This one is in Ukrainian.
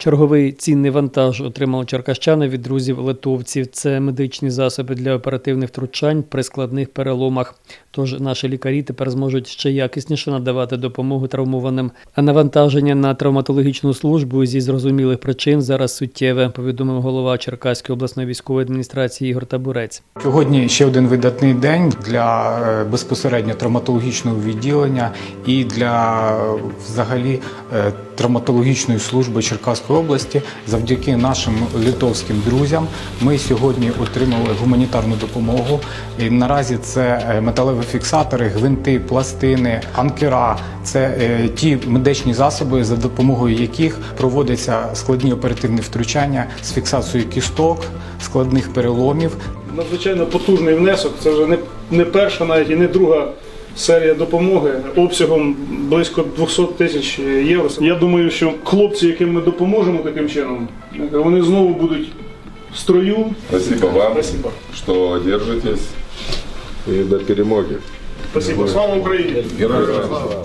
Черговий цінний вантаж отримали черкащани від друзів литовців. Це медичні засоби для оперативних втручань при складних переломах. Тож наші лікарі тепер зможуть ще якісніше надавати допомогу травмованим. А навантаження на травматологічну службу зі зрозумілих причин зараз суттєве, повідомив голова Черкаської обласної військової адміністрації Ігор Табурець. Сьогодні ще один видатний день для е, безпосередньо травматологічного відділення і для е, взагалі е, травматологічної служби Черкаської області. Завдяки нашим литовським друзям ми сьогодні отримали гуманітарну допомогу. І наразі це е, металеві фіксатори, гвинти, пластини, анкера. Це е, ті медичні засоби, за допомогою яких проводяться складні оперативні втручання з фіксацією кісток, складних переломів Надзвичайно потужний внесок. Це вже не перша, навіть і не друга серія допомоги обсягом близько 200 тисяч євро. Я думаю, що хлопці, яким ми допоможемо таким чином, вони знову будуть в строю. Спасибо вам, Спасибо. что держитесь і до перемоги. Спасибо. Слава Україні! Героям слава!